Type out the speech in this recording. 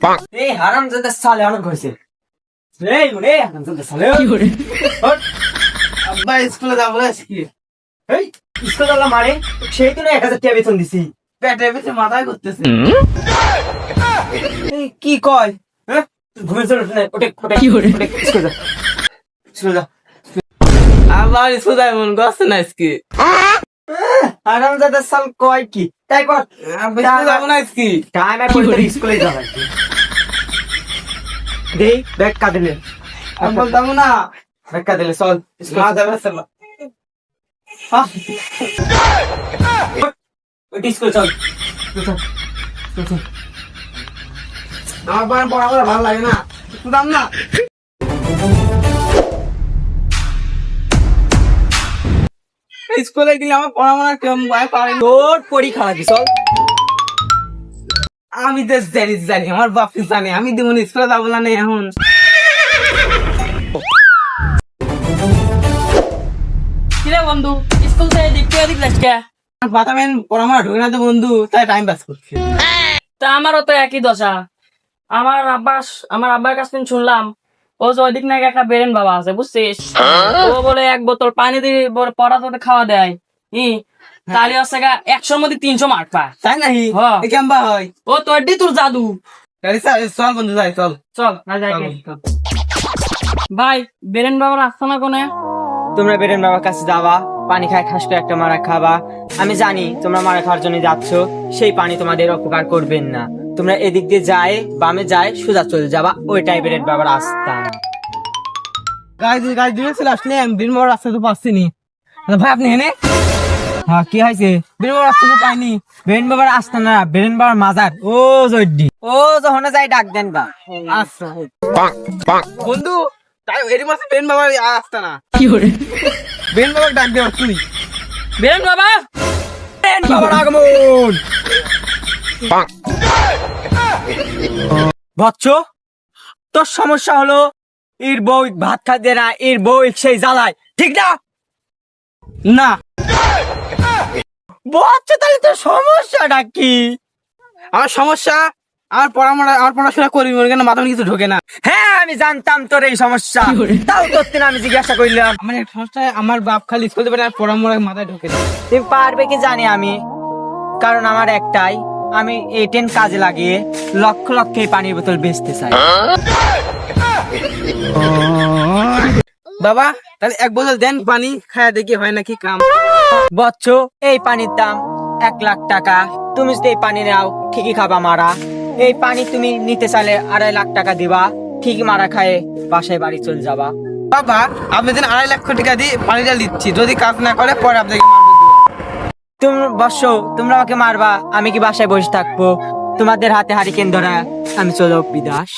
এই হারাম যাতে সালে অনেক হয়েছে। এই রে হারাম যাতে সালে। আব্বা স্কুলে যাব না আজকে। এই স্কুল আল্লাহ মারে সেই তো না এক হাজার টাকা বেতন দিছি। পেটে পেটে মাথায় করতেছে কি কয়? হ্যাঁ? ঘুমে চলে ওটে ওটে ওটে স্কুল যা। স্কুল যা। আবার স্কুল যাই মন করছে না আজকে? হারাম যাতে সাল কয় কি? তাই কর স্কুলে যাব না আজকে। টাইম স্কুলে যাবে দেই না। চল না। যাবে চলো। স্কুল চল চল। আমার পড়াশোনা ভালো লাগে না। দাম না। স্কুলে গেলে আমার পড়াশোনা কেমন ভয় পারে। তোর পরীক্ষা চল। আমি তো জানি জানি আমার বাপ জানে আমি দেবো না স্কুলে যাব না এখন। কিরে বন্ধু স্কুল থেকে দেখতে এদিক বাতামেন ঢুকে না তো বন্ধু তাই টাইম পাস করছি। তা আমারও তো একই দশা। আমার আব্বাস আমার আব্বার কাছ থেকে শুনলাম ও যে ওইদিক নাকি একটা বেরেন বাবা আছে বুঝছিস? ও বলে এক বোতল পানি দিয়ে বলে পড়া তোতে খাওয়া দেয়। ই তাহলে হচ্ছে গা একশোর মধ্যে তিনশো মার্ক পায় তাই নাহি হ্যাঁ। কেমবা হয়? ও তো এডি তোর জাদু। চল চল বন্ধু যাই চল। চল না যাই ভাই বেরেন বাবার আসছে না কোনে? তোমরা বেরেন বাবার কাছে যাবা পানি খায় খাস করে একটা মারা খাবা। আমি জানি তোমরা মারা খাওয়ার জন্য যাচ্ছ সেই পানি তোমাদের অপকার করবেন না। তোমরা এদিক দিয়ে যায় বামে যায় সোজা চলে যাবা ওইটাই বেরেন বাবার আস্থান গাড়ি গাড়ি দিয়ে চলে আসলে আমি বিন রাস্তা তো পাচ্ছি নি। ভাই আপনি এনে হ্যাঁ কি হয়েছে? রাস্তা তো পাইনি। বেরেন বাবার না বেরেন বাবার মাজার। ও জড্ডি ও যখন যাই ডাক দেন বা। আচ্ছা। বন্ধু তাই মাসে আসতা না। কি করে ডাক দেওয়া তুই বেরেন বাবা! বেরেন বাবার আগমন! বচ্চ তোর সমস্যা হলো এর বউ ভাত খাতে না এর বউ সেই জ্বালায়। ঠিক না? না। বচ্চ তাহলে তোর সমস্যাটা কি? আমার সমস্যা? আমার পড়াশোনা আমার পড়াশোনা করি কেন মাথা কিছু ঢোকে না। হ্যাঁ আমি জানতাম তোর এই সমস্যা। তাও করতে থেকে আমি জিজ্ঞাসা করলাম। আমার এক সমস্যা আমার বাপ খালি স্কুল যাবে না পড়াশোনা মাথায় ঢোকে না। তুমি পারবে কি জানি আমি? কারণ আমার একটাই আমি এই টেন কাজে লাগিয়ে লক্ষ লক্ষ এই পানির বোতল বেচতে চাই। বাবা তাহলে এক বোতল দেন পানি খায়া দেখি হয় নাকি কাম। বচ্চ এই পানির দাম এক লাখ টাকা। তুমি যদি এই পানি নাও ঠিকই খাবা মারা। এই পানি তুমি নিতে চাইলে আড়াই লাখ টাকা দিবা। ঠিক মারা খায়ে বাসায় বাড়ি চলে যাবা। বাবা আপনি দিন আড়াই লক্ষ টাকা দিয়ে পানিটা দিচ্ছি যদি কাজ না করে পরে আপনাকে মারবো তুমি বর্ষ তোমরা আমাকে মারবা আমি কি বাসায় বসে থাকব? তোমাদের হাতে হারিকেন ধরা আমি চলো বিদাস।